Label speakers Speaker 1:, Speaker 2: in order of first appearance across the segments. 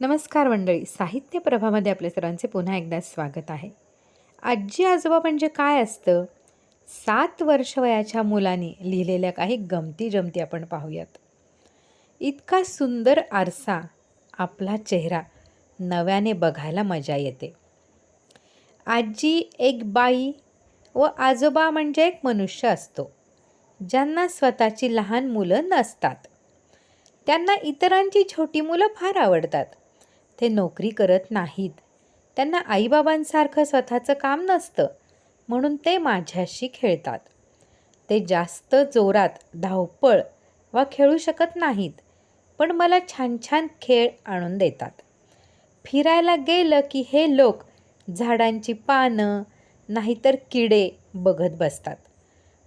Speaker 1: नमस्कार मंडळी. साहित्य प्रभामध्ये आपल्या सर्वांचे पुन्हा एकदा स्वागत आहे. आजी आजोबा म्हणजे काय असतं? सात वर्ष वयाच्या मुलाने लिहिलेल्या काही गमती जमती आपण पाहूयात. इतका सुंदर आरसा आपला चेहरा नव्याने बघायला मजा येते. आजी एक बाई व आजोबा म्हणजे एक मनुष्य असतो. ज्यांना स्वतःची लहान मुलं नसतात. त्यांना इतरांची छोटी मुलं फार आवडतात. ते नोकरी करत नाहीत. त्यांना आईबाबांसारखं स्वतःचं काम नसतं म्हणून ते माझ्याशी खेळतात. ते जास्त जोरात धावपळ वा खेळू शकत नाहीत पण मला छान छान खेळ आणून देतात. फिरायला गेलं की हे लोक झाडांची पानं नाहीतर किडे बघत बसतात.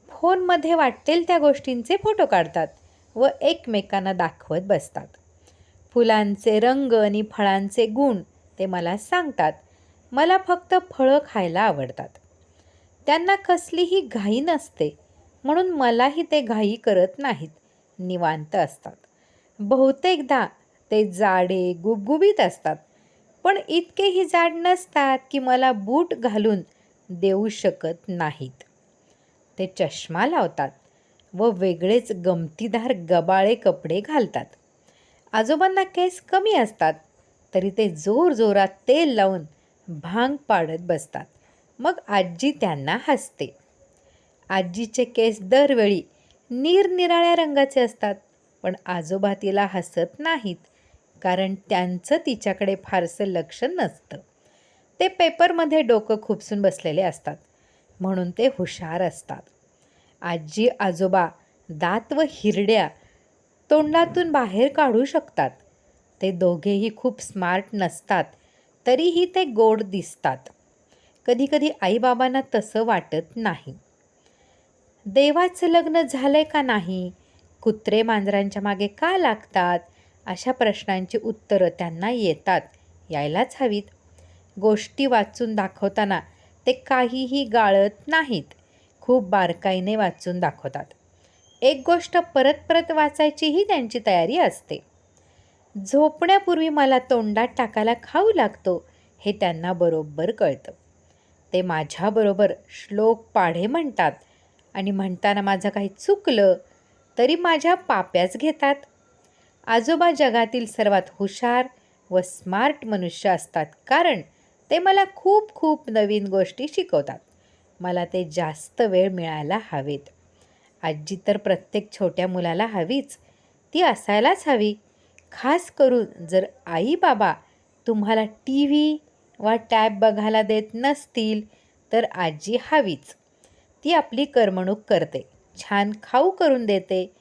Speaker 1: फोनमध्ये वाटेल त्या गोष्टींचे फोटो काढतात व एकमेकांना दाखवत बसतात. फुलांचे रंग आणि फळांचे गुण ते मला सांगतात. मला फक्त फळं खायला आवडतात. त्यांना कसलीही घाई नसते म्हणून मलाही ते घाई करत नाहीत. निवांत असतात. बहुतेकदा ते जाडे गुबगुबीत असतात. पण इतकेही जाड नसतात की मला बूट घालून देऊ शकत नाहीत. ते चष्मा लावतात व वेगळेच गमतीदार गबाळे कपडे घालतात. आजोबांना केस कमी असतात तरी ते जोर जोरात तेल लावून भांग पाडत बसतात. मग आजी त्यांना हसते. आजीचे केस दरवेळी निरनिराळ्या रंगाचे असतात पण आजोबा तिला हसत नाहीत कारण त्यांचं तिच्याकडे फारसं लक्ष नसतं. ते पेपरमध्ये डोकं खुपसून बसलेले असतात म्हणून ते हुशार असतात. आजी आजोबा दात व हिरड्या तोंडातून बाहेर काढू शकतात. ते दोघेही खूप स्मार्ट नसतात तरीही ते गोड दिसतात. कधीकधी आईबाबांना तसं वाटत नाही. देवाचं लग्न झालंय का नाही? कुत्रे मांजरांच्या मागे का लागतात? अशा प्रश्नांची उत्तरं त्यांना येतात यायलाच हवीत. गोष्टी वाचून दाखवताना ते काहीही गाळत नाहीत. खूप बारकाईने वाचून दाखवतात. एक गोष्ट परत परत वाचायचीही त्यांची तयारी असते. झोपण्यापूर्वी मला तोंडात टाकायला खाऊ लागतो हे त्यांना बरोबर कळतं. ते माझ्याबरोबर श्लोक पाढे म्हणतात आणि म्हणताना माझं काही चुकलं तरी माझ्या पाप्याच घेतात. आजोबा जगातील सर्वात हुशार व स्मार्ट मनुष्य असतात कारण ते मला खूप खूप नवीन गोष्टी शिकवतात. मला ते जास्त वेळ मिळायला हवेत. आजी तर प्रत्येक छोट्या मुलाला हवीच. ती असायलाच हवी. खास करून जर आई बाबा तुम्हाला टी व्ही वा टॅब बघायला देत नसतील तर आजी हवीच. ती आपली करमणूक करते. छान खाऊ करून देते.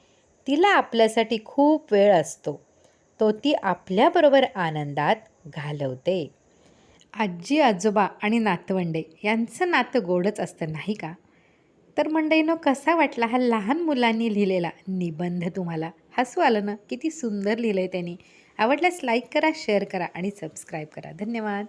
Speaker 1: तिला आपल्यासाठी खूप वेळ असतो. तो ती आपल्याबरोबर आनंदात घालवते. आजी आजोबा आणि नातवंडे यांचं नातं गोडच असतं नाही का? तर मंडळीनं कसा वाटला हा लहान मुलांनी लिहिलेला निबंध तुम्हाला? हसू आलं ना? किती सुंदर लिहिलं आहे त्यांनी. आवडल्यास लाईक करा शेअर करा आणि सबस्क्राईब करा. धन्यवाद.